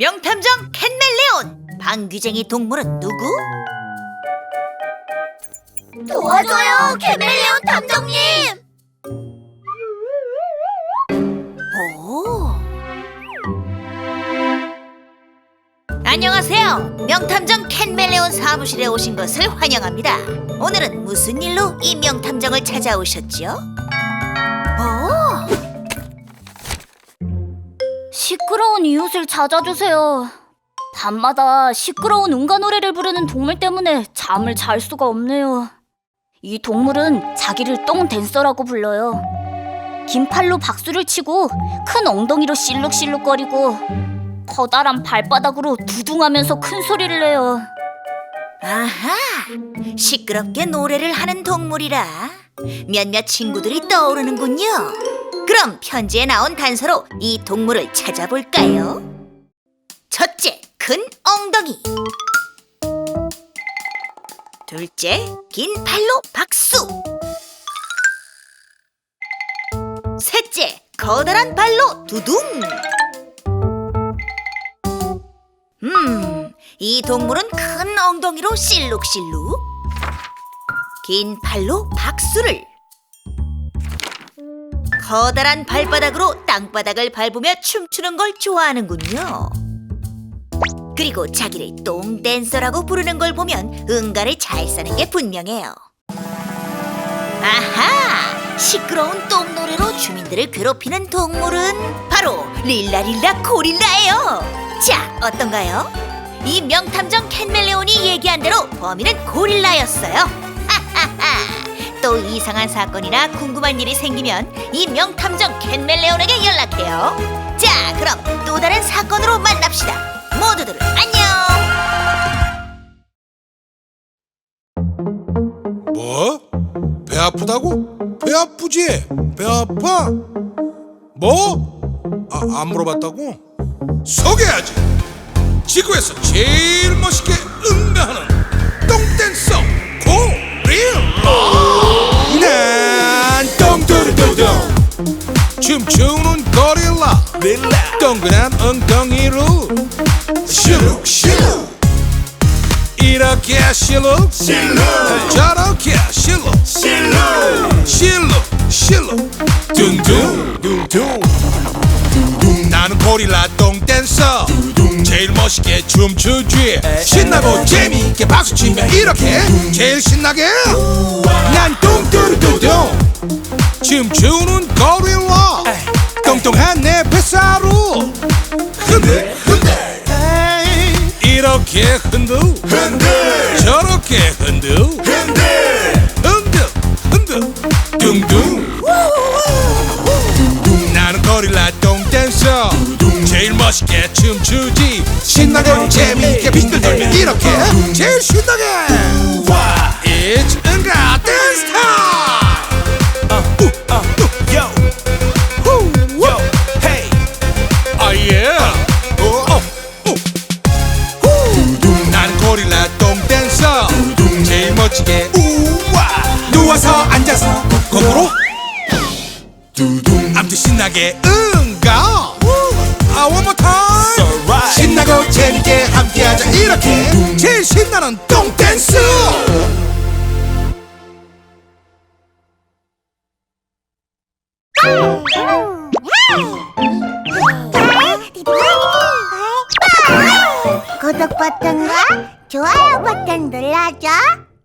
명탐정 캔멜레온 방귀쟁이 동물은 누구? 도와줘요 캐멜레온 탐정님 안녕하세요. 명탐정 캔멜레온 사무실에 오신 것을 환영합니다. 오늘은 무슨 일로 이 명탐정을 찾아오셨죠? 오. 시끄러운 이웃을 찾아주세요. 밤마다 시끄러운 응가 노래를 부르는 동물 때문에 잠을 잘 수가 없네요. 이 동물은 자기를 똥 댄서라고 불러요. 긴 팔로 박수를 치고 큰 엉덩이로 실룩실룩거리고 커다란 발바닥으로 두둥하면서 큰 소리를 내요. 아하, 시끄럽게 노래를 하는 동물이라 몇몇 친구들이 떠오르는군요. 그럼 편지에 나온 단서로 이 동물을 찾아볼까요? 첫째, 큰 엉덩이. 둘째, 긴 팔로 박수. 셋째, 커다란 발로 두둥. 이 동물은 큰 엉덩이로 실룩실룩, 긴 팔로 박수를, 커다란 발바닥으로 땅바닥을 밟으며 춤추는 걸 좋아하는군요. 그리고 자기를 똥 댄서라고 부르는 걸 보면 응가를 잘 싸는 게 분명해요. 아하! 시끄러운 똥 노래로 주민들을 괴롭히는 동물은 바로 릴라릴라 고릴라예요. 자, 어떤가요? 이 명탐정 캔멜레온이 얘기한 대로 범인은 고릴라였어요. 하하하. 또 이상한 사건이나 궁금한 일이 생기면 이 명탐정 캔멜레온에게 연락해요. 자, 그럼 또 다른 사건으로 만납시다. 모두들 안녕. 뭐? 배 아프다고? 배 아프지? 배 아파? 뭐? 아, 안 물어봤다고? 소개하지! 지구에서 제일 멋있게 응가하는 똥댄서 고릴라! 난 똥두루두둥 춤추는 고릴라. 동그란 엉덩이로 실룩실룩. 이렇게 실룩. 실룩. 저렇게 실룩. 실룩. 실룩 실룩. 둥둥 둥둥. 나는 고릴라 똥댄서 제일 멋있게 춤추지. 신나고 재미있게 박수치며 이렇게 제일 신나게. 난 뚱뚜루뚜둥 춤추는 고릴라 뚱뚱한 내 뱃살로 흔들 흔들. 이렇게 흔들. 흔들. 저렇게 흔들. 흔들 멋있게 춤추지 신나고 재미있게 빙글 돌며 이렇게 제일 신나게 It's 응가 댄스 타임 아 예. 어, 난 고릴라 똥댄서 제일 멋지게 우와 누워서 앉아서 거꾸로 아무튼 신나게 응가 아 one more time. 신나고 재밌게 함께하자. 이렇게 제일 신나는 똥 댄스. 구독 버튼과 좋아요 버튼 눌러줘